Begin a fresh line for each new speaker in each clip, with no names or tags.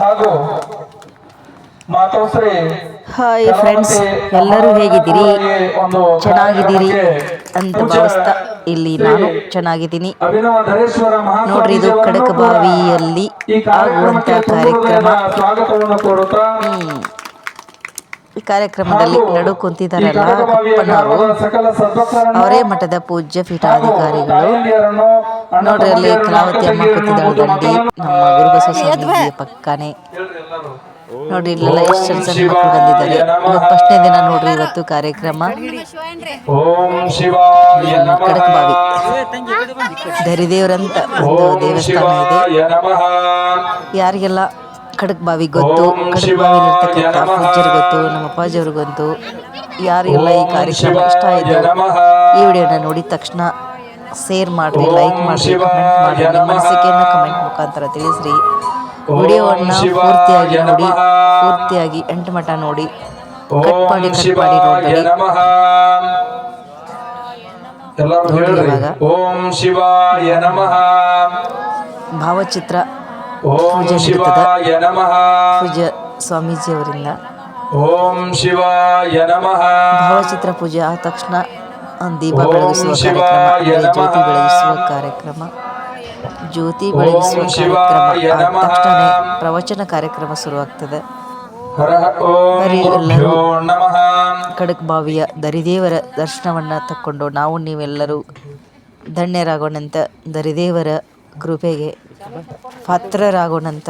ಹಾಗೂ Matoshri
hi friends ಎಲ್ಲರೂ ಹೇಗಿದ್ದೀರಿ? ಚೆನ್ನಾಗಿದ್ದೀರಿ ಅಂತ ಭಾವಿಸ್ತಾ ಇಲ್ಲಿ ನಾನು ಚೆನ್ನಾಗಿದ್ದೀನಿ. ನೋಡ್ರಿ ಇದು
ಕಡಕಬಾವಿಯಲ್ಲಿ
ಆಗುವಂತ ಕಾರ್ಯಕ್ರಮ
ಹೃದಯದ ಸ್ವಾಗತವನ್ನು ಕೋರುತ್ತಾ
ಹ್ಮ್. ಈ ಕಾರ್ಯಕ್ರಮದಲ್ಲಿ ನಡು ಕುಂತಿದ್ದಾರಲ್ಲ ಅವರೇ ಮಠದ ಪೂಜ್ಯ ಪೀಠಾಧಿಕಾರಿಗಳು. ನೋಡ್ರಿ ಅಲ್ಲಿ ಕಲಾವತಿ ಅಮ್ಮ ಕೂತಿದ್ದಾಳೆ ದಂಡಿ ನಮ್ಮ ಗುರುಬಸವ ಪಕ್ಕನೆ. ನೋಡ್ರಿ ಇಲ್ಲೆಲ್ಲ ಎಷ್ಟು ಜನ ಮಕ್ಕಳು ಬಂದಿದ್ದಾರೆ. ಫಸ್ಟ್ನೇ ದಿನ ನೋಡ್ರಿ ಇವತ್ತು ಕಾರ್ಯಕ್ರಮ.
ಓಂ ಶಿವಾಯ ನಮಃ.
ಖಡಕ್ ಬಾವಿ. ದರಿದೇವ್ರಂತ ಒಂದು ದೇವಸ್ಥಾನ ಇದೆ. ಯಾರಿಗೆಲ್ಲ ಖಡಕ್ ಬಾವಿ ಗೊತ್ತು ಖಡಕ್
ಶಿವಾಯ
ಬಾವಿ ಇರ್ತಕ್ಕಂಥ
ನಮಃ.
ಪೂಜ್ಯರು ಗೊತ್ತು ನಮ್ಮ ಅಪ್ಪಾಜಿಯವ್ರಿಗೆ ಗೊತ್ತು. ಯಾರಿಗೆಲ್ಲ ಈ ಕಾರ್ಯಕ್ರಮ ಇಷ್ಟ ಆಯ್ತು. ಈ ವಿಡಿಯೋನ ನೋಡಿದ ತಕ್ಷಣ ಶೇರ್ ಮಾಡ್ರಿ ಲೈಕ್ ಮಾಡ್ರಿ ಕಮೆಂಟ್ ಮಾಡ್ರಿ. ನಿಮ್ಮ
ನಮಃ.
ಅನಿಸಿಕೆಯನ್ನು ಕಮೆಂಟ್ ಮುಖಾಂತರ ತಿಳಿಸ್ರಿ. ವಿಡಿಯೋವನ್ನು ಪೂರ್ತಿಯಾಗಿ ನೋಡಿ ಪೂರ್ತಿಯಾಗಿ ಎಂಟು ಮಠ ನೋಡಿ ಕಟ್ ಮಾಡಿ ಕಟ್ ಮಾಡಿ ನೋಡ್ಬೇಡಿ
ಎಲ್ಲರೂ
ನೋಡಿ
ಓಂ ಶಿವಾಯ ನಮಃ.
ಭಾವಚಿತ್ರ ಪೂಜೆ
ಶಿವಾಯ ನಮಃ.
ಪೂಜ್ಯ ಸ್ವಾಮೀಜಿಯವರಿಂದ.
ಓಂ ಶಿವಾಯ ನಮಃ.
ಭಾವಚಿತ್ರ ಪೂಜೆ ಆದ ತಕ್ಷಣ ದೀಪ ಬೆಳಗಿಸುವ ಕಾರ್ಯಕ್ರಮ ಜ್ಯೋತಿ ಬೆಳಗಿಸುವ ಕಾರ್ಯಕ್ರಮ ಜ್ಯೋತಿ ಬೆಳಗಿಸುವ ಕಾರ್ಯಕ್ರಮ ಆದ. ತಕ್ಷಣ ಪ್ರವಚನ ಕಾರ್ಯಕ್ರಮ ಶುರುವಾಗ್ತದೆ. ಖಡಕ್ ಬಾವಿಯ ದರಿದೇವರ ದರ್ಶನವನ್ನು ತಕ್ಕೊಂಡು ನಾವು ನೀವೆಲ್ಲರೂ ಧನ್ಯರಾಗೋಣಂತ ದರಿದೇವರ ಕೃಪೆಗೆ ಪಾತ್ರರಾಗೋಣಂತ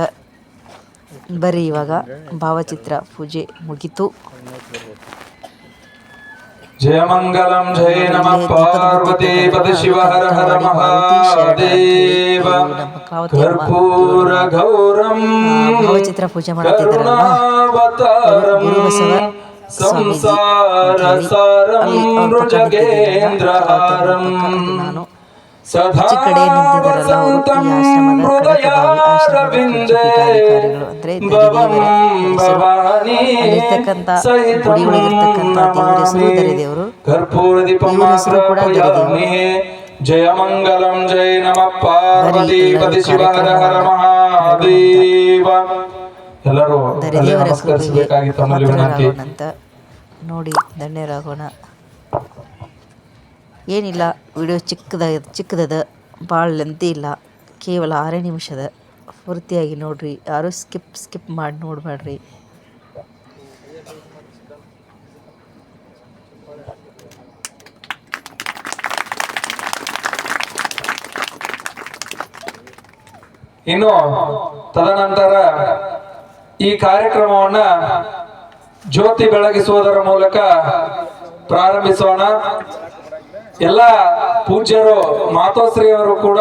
ಬರೀ ಇವಾಗ ಭಾವಚಿತ್ರ ಪೂಜೆ ಮುಗಿತು.
ಜಯ ಮಂಗಲಂ ಜಯ ನಮಃ ಪಾರ್ವತಿ ಪದ ಶಿವ ಹರ ಹರ ಮಹಾದೇವ. ಕರ್ಪೂರ ಗೌರಂ
ಭಾವಚಿತ್ರ ಪೂಜೆ
ಮಾಡುತ್ತಿದ್ದಾರಲ್ಲ
ಗುರು ಬಸವ
ಸಂಸಾರ ಸಾರಂ
ನಾನು ಈಚೆ ಕಡೆ ನಿಂತಿದ್ದಾರಲ್ಲ ಅವರು
ವಸಂತಂ
ಈ ಆಶ್ರಮದ ಕನಕಭಾವಿ ಆಶ್ರಮದ
ಹೃದಯಾರವಿಂದೇ
ಪೀಠಾಧಿಕಾರಿಗಳು ಅಂದ್ರೆ
ಭವಂ
ದರಿದೇವರ ಹೆಸರು
ಭವಾನಿ
ಅಲ್ಲಿರ್ತಕ್ಕಂಥ ಗುಡಿ ಒಳಗಿರ್ತಕ್ಕಂಥ ದೇವರ ಹೆಸರು ದರಿದೇವರು
ಕರ್ಪೂರ
ಹೆಸರು ಕೂಡ
ದೀಪಮಾಗ್ರಪಯಾಮಿ ಜಯ ಮಂಗಲಂ ಜಯ ನಮಃ. ಪಾರ್ವತಿ
ಎಲ್ಲರೂ
ಶಿವ ಹರ ಹರ ಮಹಾದೇವ. ಎಲ್ಲರೂ ನಮಸ್ಕರಿಸಬೇಕಾಗಿ ತಮ್ಮಲ್ಲಿ ವಿನಂತಿ.
ನೋಡಿ ಧನ್ಯರಾಗೋಣ. ಏನಿಲ್ಲ ವಿಡಿಯೋ ಚಿಕ್ಕದ, ಚಿಕ್ಕದದ ಭಾಳ ಲೆಂತಿ ಇಲ್ಲ. ಕೇವಲ ಆರೇ ನಿಮಿಷದ. ಪೂರ್ತಿಯಾಗಿ ನೋಡ್ರಿ. ಯಾರು ಸ್ಕಿಪ್ ಸ್ಕಿಪ್ ಮಾಡಿ ನೋಡಬೇಡ್ರಿ
ಇನ್ನು ತದನಂತರ ಈ ಕಾರ್ಯಕ್ರಮವನ್ನ ಜ್ಯೋತಿ ಬೆಳಗಿಸುವುದರ ಮೂಲಕ ಪ್ರಾರಂಭಿಸೋಣ. ಎಲ್ಲ ಪೂಜ್ಯರು ಮಾತೋಶ್ರೀಯವರು ಕೂಡ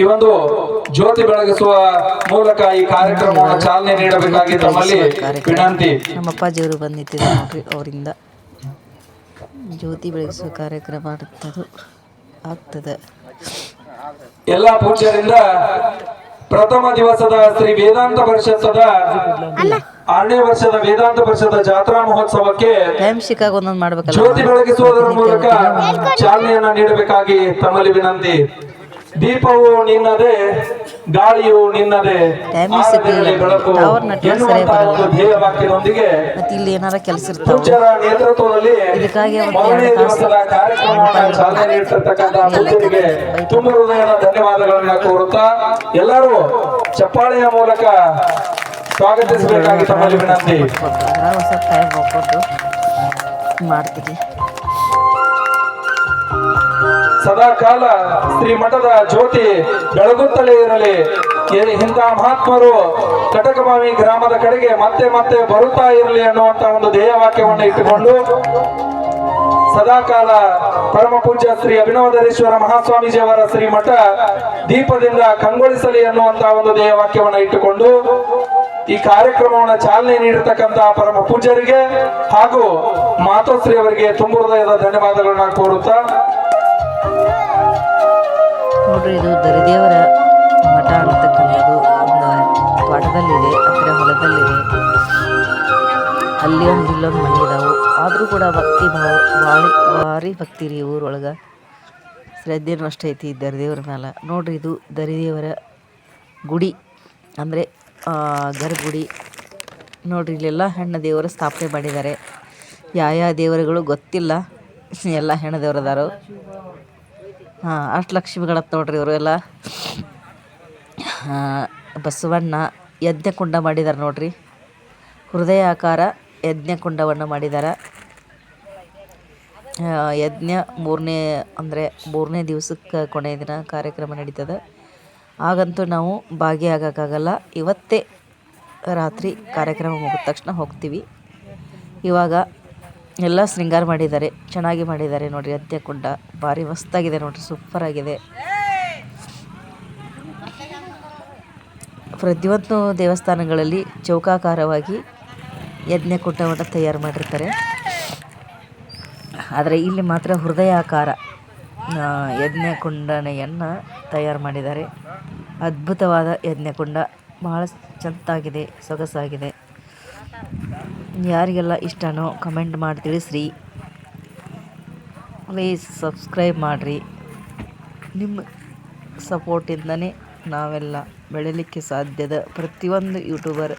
ಈ ಒಂದು ಜ್ಯೋತಿ ಬೆಳಗಿಸುವ ಮೂಲಕ ಈ ಕಾರ್ಯಕ್ರಮವನ್ನು ಚಾಲನೆ ನೀಡಬೇಕಾಗಿ ತಮ್ಮಲ್ಲಿ ವಿನಂತಿ.
ನಮ್ಮ ಅಪ್ಪಾಜಿಯವರು ಬಂದು ನಿಂತಿದ್ದಾರೆ ನೋಡ್ರಿ ಅವರಿಂದ. ಜ್ಯೋತಿ ಬೆಳಗಿಸುವ ಕಾರ್ಯಕ್ರಮ ಆಗ್ತದೆ.
ಎಲ್ಲ ಪೂಜ್ಯರಿಂದ ಪ್ರಥಮ ದಿವಸದ ಶ್ರೀ ವೇದಾಂತ ಪರಿಷತ್ತದ ಆರನೇ ವರ್ಷದ ವೇದಾಂತ ಪರಿಷದ ಜಾತ್ರಾ ಮಹೋತ್ಸವಕ್ಕೆ ಜ್ಯೋತಿ ಬೆಳಗಿಸುವುದರ ಮೂಲಕ ಚಾಲನೆಯನ್ನ ನೀಡಬೇಕಾಗಿ ತಮ್ಮಲ್ಲಿ ವಿನಂತಿ. ದೀಪವು ನಿನ್ನದೇ ಗಾಳಿಯು ನಿನ್ನದೇ ಬೆಳಕು ಒಂದು ಧ್ಯೇಯ ವಾಕ್ಯದೊಂದಿಗೆ
ಇಲ್ಲಿ ಏನಾರ ಕೆಲಸ
ಪೂಜ್ಯರ ನೇತೃತ್ವದಲ್ಲಿ
ಇದಕ್ಕಾಗಿ
ಮೊದಲನೇ ದಿವಸದ ಕಾರ್ಯಕ್ರಮವನ್ನು ಚಾಲನೆ ನೀಡ್ತಿರ್ತಕ್ಕಂಥ ಪೂಜ್ಯರಿಗೆ ತುಂಬ ಹೃದಯದ ಧನ್ಯವಾದಗಳನ್ನ ಕೋರುತ್ತಾ ಎಲ್ಲರೂ ಚಪ್ಪಾಳೆಯ ಮೂಲಕ ಸ್ವಾಗತಿಸಬೇಕಾಗಿ ತಮ್ಮಲ್ಲಿ ವಿನಂತಿ.
ಅದ್ರಾಗ
ಸದಾ ಕಾಲ ಶ್ರೀ ಮಠದ ಜ್ಯೋತಿ ಬೆಳಗುತ್ತಲೇ ಇರಲಿ. ಇಂಥ ಮಹಾತ್ಮರು ಕಟಕಮಾವಿ ಗ್ರಾಮದ ಕಡೆಗೆ ಮತ್ತೆ ಮತ್ತೆ ಬರುತ್ತಾ ಇರಲಿ ಅನ್ನುವಂತ ಒಂದು ಧ್ಯೇಯ ವಾಕ್ಯವನ್ನು ಇಟ್ಟುಕೊಂಡು ಸದಾಕಾಲ ಪರಮ ಪೂಜ್ಯ ಶ್ರೀ ಅಭಿನವಧರೇಶ್ವರ ಶ್ರೀ ಮಠ ದೀಪದಿಂದ ಕಂಗೊಳಿಸಲಿ ಅನ್ನುವಂತಹ ಒಂದು ಧ್ಯೇಯ ವಾಕ್ಯವನ್ನು ಇಟ್ಟುಕೊಂಡು ಈ ಕಾರ್ಯಕ್ರಮವನ್ನು ಚಾಲನೆ ನೀಡಿರ್ತಕ್ಕಂತಹ ಪರಮ ಪೂಜ್ಯರಿಗೆ ಹಾಗೂ ಮಾತೋಶ್ರೀ ಅವರಿಗೆ ತುಂಬ ಹೃದಯದ ಧನ್ಯವಾದಗಳನ್ನ ಕೋರುತ್ತಾ
ನೋಡ್ರಿ, ಇದು ದರಿದೇವರ ಮಠ ಅಂತಕ್ಕಂಥದ್ದು ಒಂದು ತೋಟದಲ್ಲಿದೆ ಅಂದರೆ ಹೊಲದಲ್ಲಿದೆ. ಅಲ್ಲಿ ಒಂದು ಇಲ್ಲೊಂದು ಮನೆ ಇದಾವೆ. ಆದರೂ ಕೂಡ ಭಕ್ತಿ ಭಾವ, ಭಾರಿ ಭಾರಿ ಭಕ್ತಿ ರೀ ಊರೊಳಗೆ. ಶ್ರದ್ಧೆನೂ ಐತಿ ದರಿದೇವ್ರ ಮೇಲೆ ನೋಡ್ರಿ, ಇದು ದರಿದೇವರ ಗುಡಿ. ಅಂದರೆ ಗರ್ಭಗುಡಿ. ನೋಡ್ರಿ, ಇಲ್ಲೆಲ್ಲ ಹೆಣ್ಣು ದೇವರು ಸ್ಥಾಪನೆ ಮಾಡಿದ್ದಾರೆ. ಯಾವ ದೇವರುಗಳು ಗೊತ್ತಿಲ್ಲ. ಎಲ್ಲ ಹೆಣ್ಣು ದೇವ್ರು ಅದಾರು ಅಷ್ಟು ಲಕ್ಷ್ಮಿಗಳತ್ತ ನೋಡ್ರಿ ಇವರು ಎಲ್ಲ. ಬಸವಣ್ಣ ಯಜ್ಞಕುಂಡ ಮಾಡಿದ್ದಾರೆ ನೋಡ್ರಿ. ಹೃದಯಾಕಾರ ಯಜ್ಞಕುಂಡವನ್ನು ಮಾಡಿದ್ದಾರೆ ಯಜ್ಞ ಮೂರನೇ ಅಂದರೆ ಮೂರನೇ ದಿವಸಕ್ಕೆ ಕೊನೆಯ ದಿನ ಕಾರ್ಯಕ್ರಮ ನಡೀತದೆ. ಆಗಂತೂ ನಾವು ಭಾಗಿಯಾಗೋಕ್ಕಾಗಲ್ಲ ಇವತ್ತೇ ರಾತ್ರಿ ಕಾರ್ಯಕ್ರಮ ಮುಗಿದ ತಕ್ಷಣ ಹೋಗ್ತೀವಿ. ಇವಾಗ ಎಲ್ಲ ಶೃಂಗಾರ ಮಾಡಿದ್ದಾರೆ. ಚೆನ್ನಾಗಿ ಮಾಡಿದ್ದಾರೆ ನೋಡಿರಿ ಕುಂಡ. ಭಾರಿ ಮಸ್ತಾಗಿದೆ ಸೂಪರ್ ಆಗಿದೆ. ಪ್ರತಿಯೊಂದು ದೇವಸ್ಥಾನಗಳಲ್ಲಿ ಚೌಕಾಕಾರವಾಗಿ ಯಜ್ಞಕುಂಡವನ್ನು ತಯಾರು ಮಾಡಿರ್ತಾರೆ. ಆದರೆ ಇಲ್ಲಿ ಮಾತ್ರ ಹೃದಯಾಕಾರ ಯಜ್ಞಕುಂಡನೆಯನ್ನು ತಯಾರು ಮಾಡಿದ್ದಾರೆ. ಅದ್ಭುತವಾದ ಯಜ್ಞಕುಂಡ ಬಹಳ ಚೆಂದಾಗಿದೆ ಸೊಗಸಾಗಿದೆ. ಯಾರಿಗೆಲ್ಲ ಇಷ್ಟನೋ ಕಮೆಂಟ್ ಮಾಡಿ ತಿಳಿಸ್ರಿ. ಪ್ಲೀಸ್ ಸಬ್ಸ್ಕ್ರೈಬ್ ಮಾಡಿರಿ. ನಿಮ್ಮ ಸಪೋರ್ಟಿಂದನೇ ನಾವೆಲ್ಲ ಬೆಳೀಲಿಕ್ಕೆ ಸಾಧ್ಯದ ಪ್ರತಿಯೊಂದು ಯೂಟ್ಯೂಬರ್